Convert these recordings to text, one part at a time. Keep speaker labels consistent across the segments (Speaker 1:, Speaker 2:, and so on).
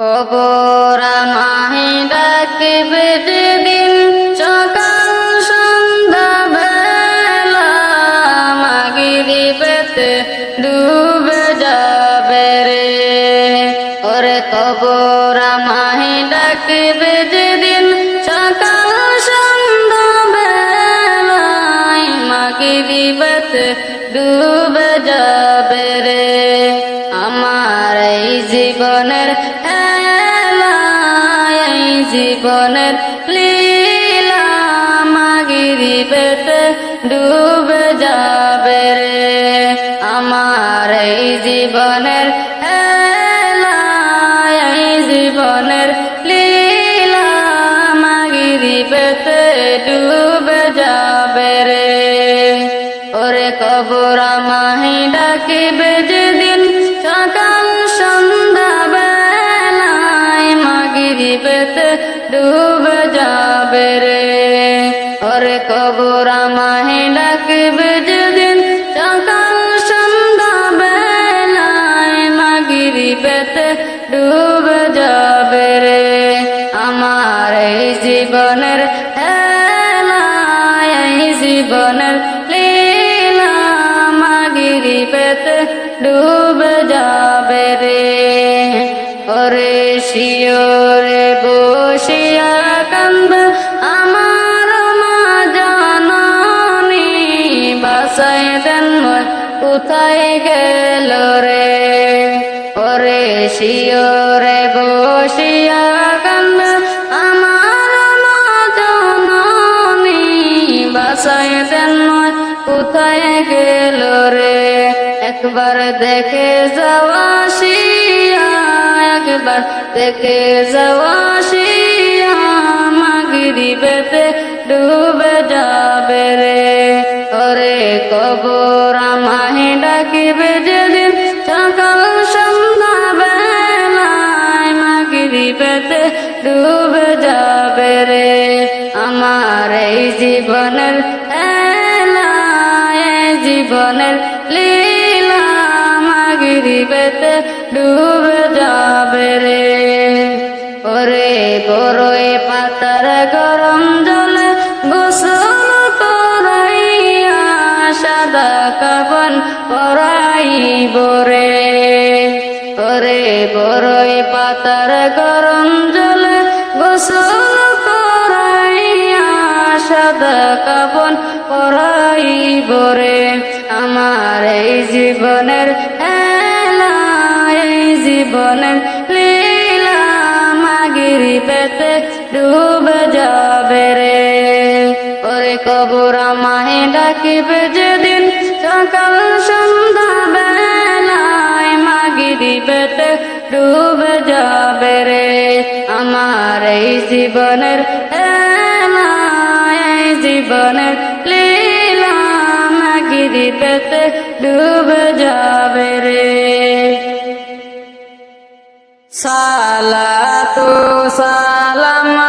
Speaker 1: কবর আমাহি ডাকিবে যেদিন জীবনের লীলা মাগিরি পেতে ডুবে ডুবে যাবে রে আমার এই জীবনের এই জীবনের লীলা মাগিরি পেতে ডুবে যাবে রে। ওরে শিওরে বসিয়া কান্দ, আমার মা জাননি, বাসায় দেন কোথায় গেল। কোথায় গেল রে? একবার দেখে যাওয়া শিয়া একবার দেখে যাওয়া শিয়া মাগিরি বেতে ডুবে যাবে রে। ওরে কবর আমাহে ডাকিবে যেদিন সকাল সন্ধ্যা বেলায় মাগিরি বেতে ডুবে যাবে রে। আমার এই জীবনের জীবনের লীলা মাগিরি বেতে ডুবে যাবে রে। ওরে বড়ই পাতার গরম জলে গোসল করাইয়া সাদা কাবন পরাইব রে। ওরে বড়ই পাতার গরম জলে গোসল করাইয়া সাদা কাবন পরাইব রে। আমার এই জীবনের এলা এই জীবনের লীলা মাগিরি পেতে ডুবে যাবে রে। ওরে কবর আমায় ডাকিবে যেদিন সকাল সন্ধ্যা বেলায় মাগিরি পেতে ডুবে যাবে রে। আমার এই জীবনের জীবনের মাগিরি ডুব যাবে রে। সালাতু সালাম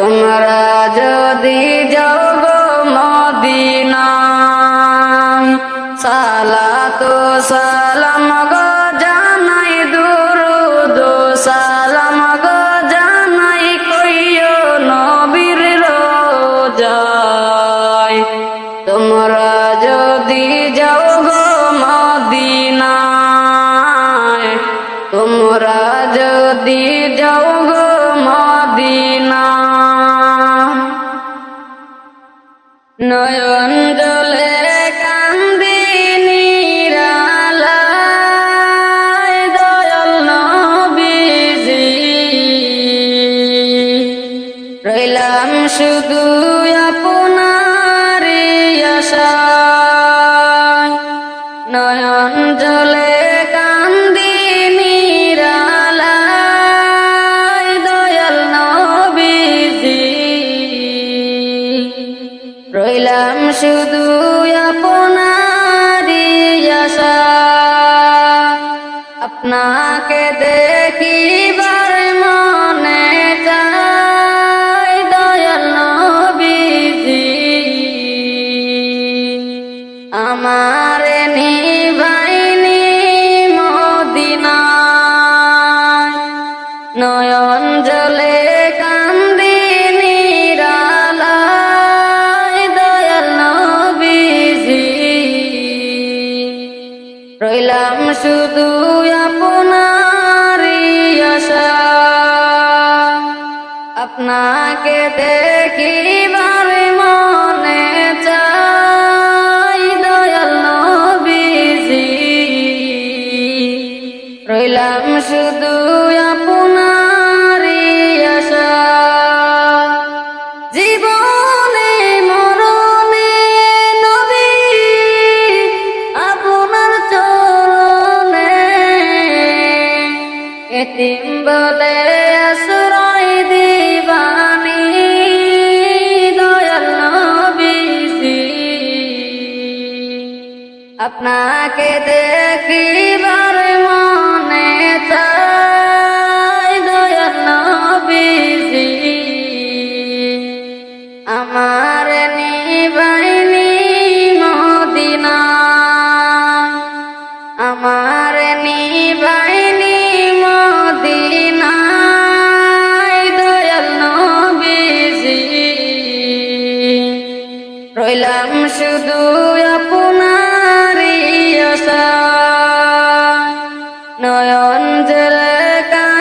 Speaker 1: তোমরা নয়ন জলে কান্দি নিরালায় দয়াল নবীজি। রইলাম শুধু শুধু আপনারি আশা। আপনাকে দেখিবার আপনাকে দেখি বারে মনে চাই দয়াল নবীজি। রইলাম শুধু আপনাকে দেখিবার মনে চাই দয়াল নবীজি। আমার নিবাই গঞ্জের কা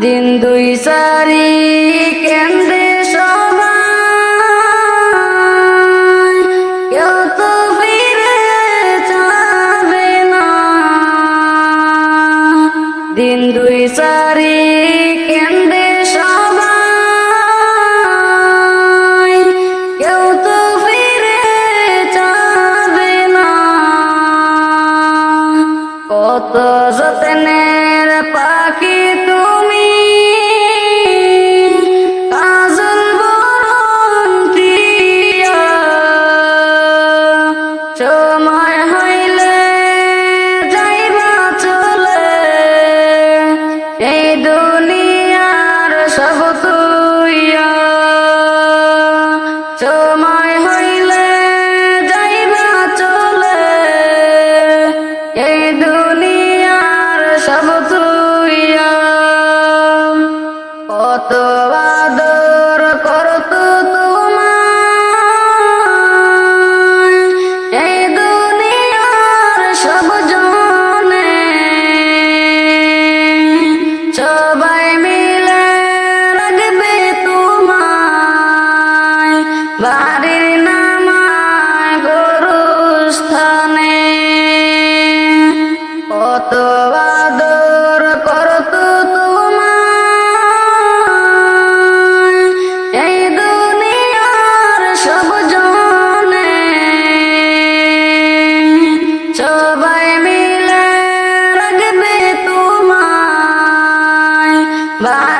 Speaker 1: দিন দুই সারি কেন্দ্রে Bye.